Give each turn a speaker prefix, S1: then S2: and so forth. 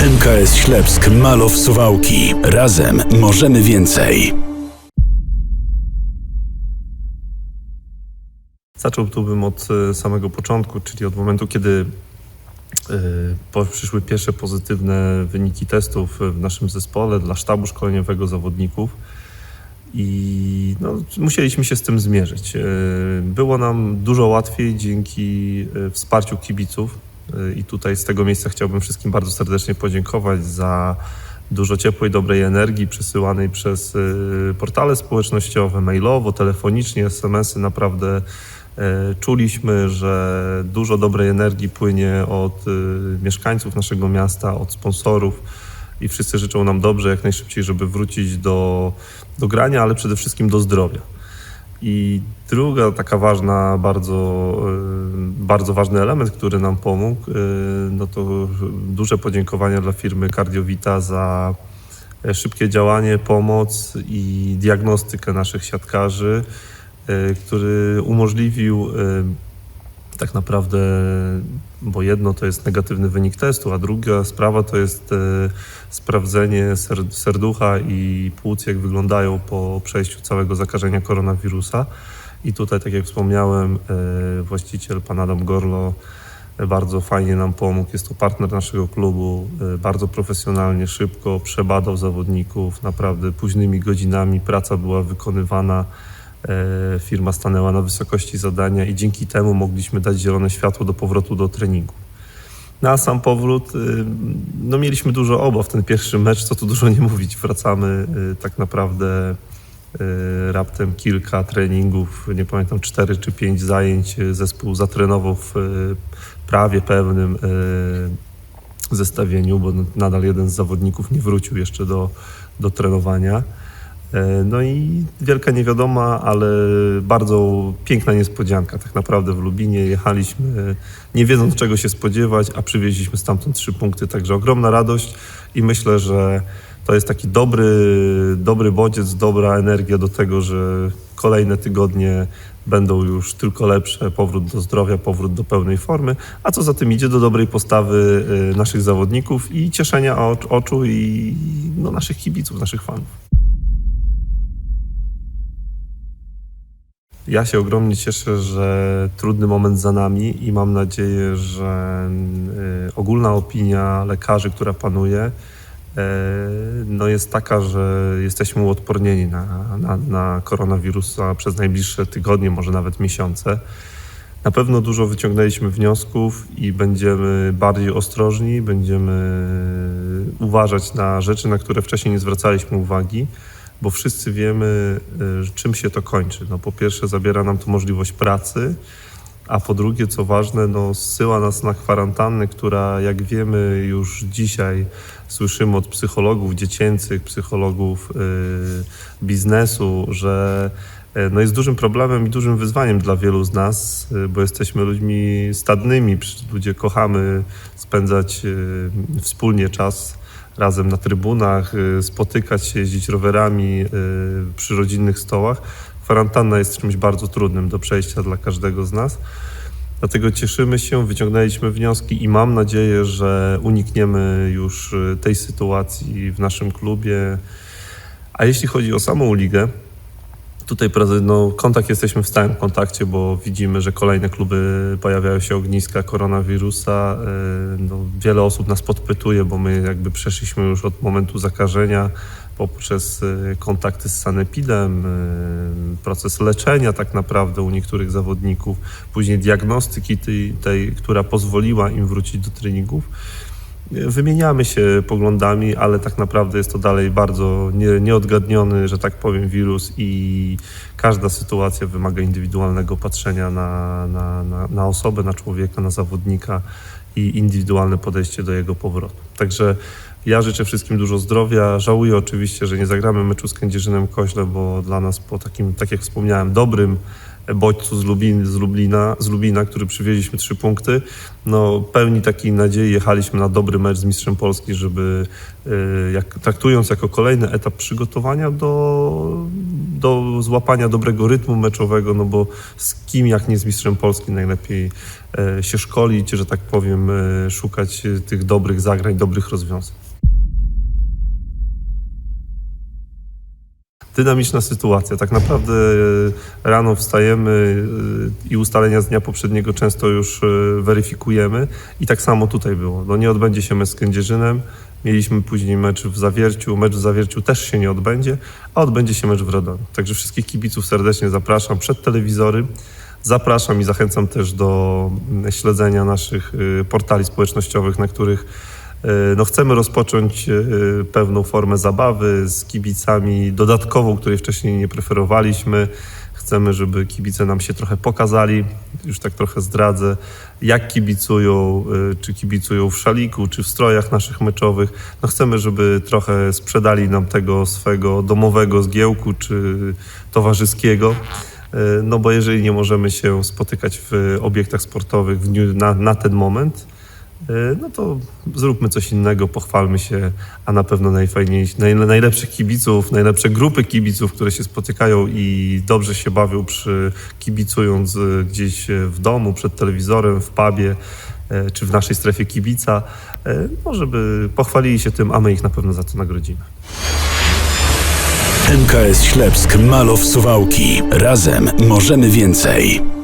S1: MKS Ślepsk Malow Suwałki. Razem możemy więcej.
S2: Zacząłbym od e, samego początku, czyli od momentu, kiedy e, przyszły pierwsze pozytywne wyniki testów w naszym zespole dla sztabu szkoleniowego zawodników i no, musieliśmy się z tym zmierzyć. E, Było nam dużo łatwiej dzięki e, wsparciu kibiców E, i tutaj z tego miejsca chciałbym wszystkim bardzo serdecznie podziękować za dużo ciepłej, dobrej energii przesyłanej przez e, portale społecznościowe, mailowo, telefonicznie, SMS-y. Naprawdę e, czuliśmy, że dużo dobrej energii płynie od mieszkańców naszego miasta, od sponsorów i wszyscy życzą nam dobrze, jak najszybciej, żeby wrócić do, do grania, ale przede wszystkim do zdrowia. I druga taka ważna, bardzo, y, bardzo ważny element, który nam pomógł, y, no to duże podziękowania dla firmy Cardiovita za e, szybkie działanie, pomoc i diagnostykę naszych siatkarzy, y, który umożliwił tak naprawdę, bo jedno to jest negatywny wynik testu, a druga sprawa to jest e, sprawdzenie ser- serducha i płuc, jak wyglądają po przejściu całego zakażenia koronawirusa. I tutaj, tak jak wspomniałem, e, właściciel, pan Adam Gorlo, e, bardzo fajnie nam pomógł. Jest to partner naszego klubu, bardzo profesjonalnie, szybko przebadał zawodników, naprawdę późnymi godzinami praca była wykonywana. E, Firma stanęła na wysokości zadania i dzięki temu mogliśmy dać zielone światło do powrotu do treningu. Na sam powrót, y, no mieliśmy dużo obaw. Ten pierwszy mecz, co tu dużo nie mówić, wracamy y, tak naprawdę y, raptem kilka treningów, nie pamiętam, cztery czy pięć zajęć. Zespół zatrenował w prawie pewnym zestawieniu, bo nadal jeden z zawodników nie wrócił jeszcze do, do trenowania. E, No i wielka niewiadoma, ale bardzo piękna niespodzianka. Tak naprawdę w Lubinie jechaliśmy nie wiedząc czego się spodziewać, a przywieźliśmy stamtąd trzy punkty, także ogromna radość i myślę, że to jest taki dobry, dobry bodziec, dobra energia do tego, że kolejne tygodnie będą już tylko lepsze, powrót do zdrowia, powrót do pełnej formy, a co za tym idzie do dobrej postawy y, naszych zawodników i cieszenia oc- oczu i no, naszych kibiców, naszych fanów. Ja się ogromnie cieszę, że trudny moment za nami i mam nadzieję, że y, ogólna opinia lekarzy, która panuje, y, no jest taka, że jesteśmy uodpornieni na, na, na koronawirusa przez najbliższe tygodnie, może nawet miesiące. Na pewno dużo wyciągnęliśmy wniosków i będziemy bardziej ostrożni, będziemy uważać na rzeczy, na które wcześniej nie zwracaliśmy uwagi, bo wszyscy wiemy, y, czym się to kończy. No, po pierwsze, zabiera nam to możliwość pracy, a po drugie, co ważne, no, zsyła nas na kwarantannę, która, jak wiemy już dzisiaj, słyszymy od psychologów dziecięcych, psychologów y, biznesu, że y, no, jest dużym problemem i dużym wyzwaniem dla wielu z nas, bo jesteśmy ludźmi stadnymi, ludzie kochamy spędzać wspólnie czas razem na trybunach, y, spotykać się, jeździć rowerami y, przy rodzinnych stołach. Kwarantanna jest czymś bardzo trudnym do przejścia dla każdego z nas. Dlatego cieszymy się, wyciągnęliśmy wnioski i mam nadzieję, że unikniemy już y, tej sytuacji w naszym klubie. A jeśli chodzi o samą ligę, Tutaj no, kontakt jesteśmy w stałym kontakcie, bo widzimy, że kolejne kluby pojawiają się ogniska koronawirusa. Yy, No, wiele osób nas podpytuje, bo my jakby przeszliśmy już od momentu zakażenia poprzez yy, kontakty z sanepidem, yy, proces leczenia tak naprawdę u niektórych zawodników, później diagnostyki tej, tej która pozwoliła im wrócić do treningów. Wymieniamy się poglądami, ale tak naprawdę jest to dalej bardzo nie, nieodgadniony, że tak powiem, wirus i każda sytuacja wymaga indywidualnego patrzenia na, na, na, na osobę, na człowieka, na zawodnika i indywidualne podejście do jego powrotu. Także ja życzę wszystkim dużo zdrowia. Żałuję oczywiście, że nie zagramy meczu z Kędzierzynem Koźle, bo dla nas po takim, tak jak wspomniałem, dobrym bodźcu z, Lubin, z, Lublina, z Lubina, który przywieźliśmy trzy punkty. No, pełni takiej nadziei jechaliśmy na dobry mecz z mistrzem Polski, żeby e, jak, traktując jako kolejny etap przygotowania do, do złapania dobrego rytmu meczowego, no bo z kim jak nie z mistrzem Polski najlepiej e, się szkolić, że tak powiem, e, szukać tych dobrych zagrań, dobrych rozwiązań. Dynamiczna sytuacja. Tak naprawdę e, rano wstajemy e, i ustalenia z dnia poprzedniego często już e, weryfikujemy i tak samo tutaj było. No nie odbędzie się mecz z Kędzierzynem, mieliśmy później mecz w Zawierciu, mecz w Zawierciu też się nie odbędzie, a odbędzie się mecz w Radomiu. Także wszystkich kibiców serdecznie zapraszam przed telewizory. Zapraszam i zachęcam też do mm, śledzenia naszych y, portali społecznościowych, na których no, chcemy rozpocząć y, pewną formę zabawy z kibicami dodatkową, której wcześniej nie preferowaliśmy. Chcemy, żeby kibice nam się trochę pokazali, już tak trochę zdradzę, jak kibicują, y, czy kibicują w szaliku, czy w strojach naszych meczowych. No chcemy, żeby trochę sprzedali nam tego swego domowego zgiełku, czy towarzyskiego. No bo jeżeli nie możemy się spotykać w obiektach sportowych na, na ten moment, no to zróbmy coś innego, pochwalmy się, a na pewno najfajniejsi, naj, najlepszych kibiców, najlepsze grupy kibiców, które się spotykają i dobrze się bawią przy kibicując y, gdzieś y, w domu, przed telewizorem, w pubie y, czy w naszej strefie kibica, y, no żeby pochwalili się tym, a my ich na pewno za to nagrodzimy.
S1: MKS Ślepsk Malow Suwałki. Razem możemy więcej.